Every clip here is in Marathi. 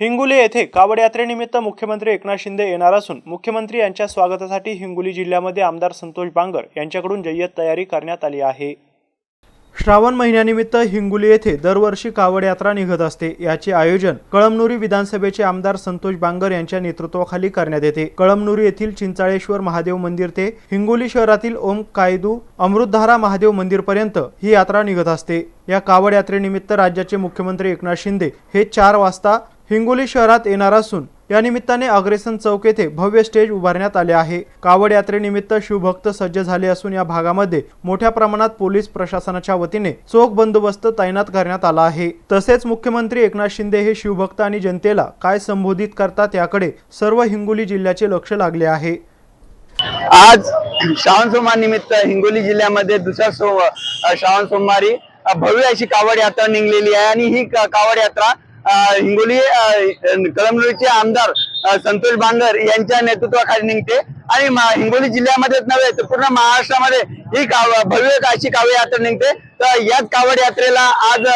हिंगोली येथे कावड यात्रेनिमित्त मुख्यमंत्री एकनाथ शिंदे येणार असून मुख्यमंत्री यांच्या स्वागतासाठी हिंगोली जिल्ह्यामध्ये आमदार संतोष बांगर यांच्याकडून जय्यत तयारी करण्यात आली आहे. श्रावण महिन्यानिमित्त हिंगोली येथे दरवर्षी कावड यात्रा निघत असते. याचे आयोजन कळमनुरी विधानसभेचे आमदार संतोष बांगर यांच्या नेतृत्वाखाली करण्यात येते. कळमनुरी येथील चिंचाळेश्वर महादेव मंदिर ते हिंगोली शहरातील ओम कायदू अमृतधारा महादेव मंदिरपर्यंत ही यात्रा निघत असते. या कावड यात्रेनिमित्त राज्याचे मुख्यमंत्री एकनाथ शिंदे हे चार वाजता हिंगोली शहरात येणार असून या निमित्ताने अग्रेसन चौक येथे भव्य स्टेज उभारण्यात आले आहे. कावड यात्रेनिमित्त शिवभक्त सज्ज झाले असून या भागामध्ये मोठ्या प्रमाणात पोलीस प्रशासनाच्या वतीने चोख बंदोबस्त तैनात करण्यात आला आहे. तसेच मुख्यमंत्री एकनाथ शिंदे हे शिवभक्त आणि जनतेला काय संबोधित करतात याकडे सर्व हिंगोली जिल्ह्याचे लक्ष लागले आहे. आज श्रावण सोमवार निमित्त हिंगोली जिल्ह्यामध्ये दुसरा सो श्रावण सोमवारी भव्य अशी कावड यात्रा निघलेली आहे आणि ही कावड यात्रा हिंगोली कळमनुरीचे आमदार संतोष बांगर यांच्या नेतृत्वाखाली निघते. आणि हिंगोली जिल्ह्यामध्येच नव्हे तर पूर्ण महाराष्ट्रामध्ये ही काव भव्य अशी कावड यात्रा निघते. तर याच कावड यात्रेला आज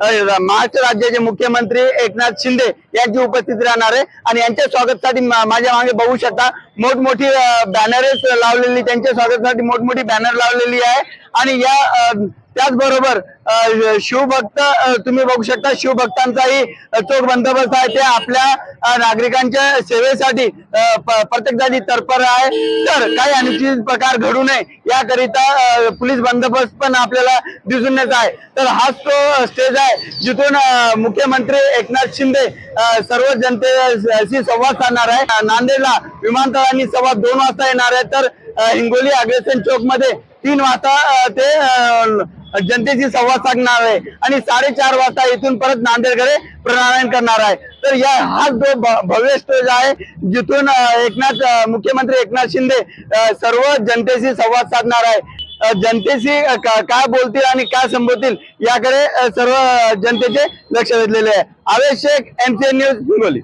महाराष्ट्र राज्याचे मुख्यमंत्री एकनाथ शिंदे यांची उपस्थिती राहणार आहे. आणि यांच्या स्वागतासाठी माझ्या मागे बघू शकता मोठमोठी बॅनरेस लावलेली त्यांच्या स्वागतासाठी मोठमोठी बॅनर लावलेली आहे. आणि या त्याचबरोबर शिवभक्त तुम्ही बघू शकता शिवभक्तांचाही चोख बंदोबस्त आहे. ते आपल्या नागरिकांच्या सेवेसाठी प्रत्येक जागी तत्पर आहे. तर काही अनुचित प्रकार घडू नये. याकरिता पोलीस बंदोबस्त पण आपल्याला दिसून येत आहे. तर हाच तो स्टेज आहे जिथून मुख्यमंत्री एकनाथ शिंदे सर्व जनतेशी संवाद साधणार आहे. नांदेडला विमानतळाने सव्वा दोन वाजता येणार आहे. तर हिंगोली अग्रेसन चौकमध्ये तीन वाजता ते जनतेशी संवाद साधणार आहे आणि साडेचार वाजता इथून परत नांदेडकडे प्रणारायण करणार आहे. तर या हा जो भव्य स्टेज आहे जिथून एकनाथ मुख्यमंत्री एकनाथ शिंदे सर्व जनतेशी संवाद साधणार आहे. जनतेशी का- काय बोलतील आणि काय संबोधतील याकडे सर्व जनतेचे लक्ष वेधलेले आहे. Avesh Shaikh MCN news Hingoli.